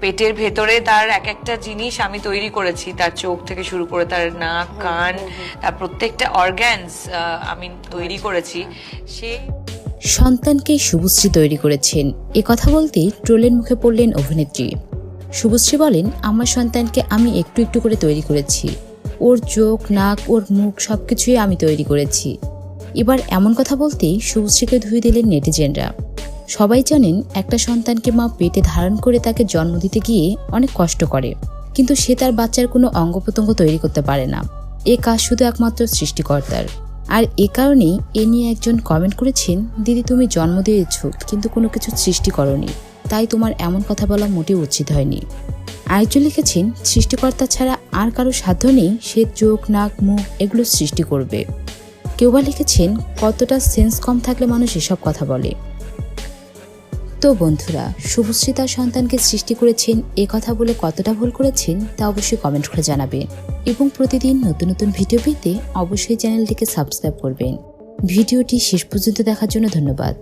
পেটের ভেতরে তার এক একটা জিনিস আমি তৈরি করেছি তার চোখ থেকে শুরু করে তার নাক কান তার প্রত্যেকটা অর্গ্যানস আমি তৈরি করেছি। সে সন্তানকে শুভশ্রী তৈরি করেছেন। এ কথা বলতেই ট্রোলের মুখে পড়লেন অভিনেত্রী। শুভশ্রী বলেন আমার সন্তানকে আমি একটু একটু করে তৈরি করেছি। ওর চোখ নাক ওর মুখ সব কিছুই আমি তৈরি করেছি। এবার এমন কথা বলতেই শুভশ্রীকে ধুয়ে দিলেন নেটিজেনরা। সবাই জানেন একটা সন্তানকে মা পেটে ধারণ করে তাকে জন্ম দিতে গিয়ে অনেক কষ্ট করে। কিন্তু সে তার বাচ্চার কোনো অঙ্গ প্রত্যঙ্গ তৈরি করতে পারে না। এ কাজ শুধু একমাত্র সৃষ্টিকর্তার। আর এ কারণেই এ নিয়ে একজন কমেন্ট করেছেন, দিদি, তুমি জন্ম দিয়েছ, কিন্তু কোনো কিছু সৃষ্টি করনি। তাই তোমার এমন কথা বলা মোটেও উচিত হয়নি। আরেকজন লিখেছেন, সৃষ্টিকর্তা ছাড়া আর কারও সাধ্য নেই, সে চোখ, নাক, মুখ এগুলো সৃষ্টি করবে। কেউ বা লিখেছেন, কতটা সেন্স কম থাকলে মানুষ এসব কথা বলে? তো বন্ধুরা শুভশ্রী তার সন্তানকে সৃষ্টি করেছেন, এ কথা বলে কতটা ভুল করেছেন, তা অবশ্যই কমেন্ট করে জানাবেন এবং প্রতিদিন নতুন নতুন ভিডিও পেতে অবশ্যই চ্যানেলটিকে সাবস্ক্রাইব করবেন। ভিডিওটি শেষ পর্যন্ত দেখার জন্য ধন্যবাদ।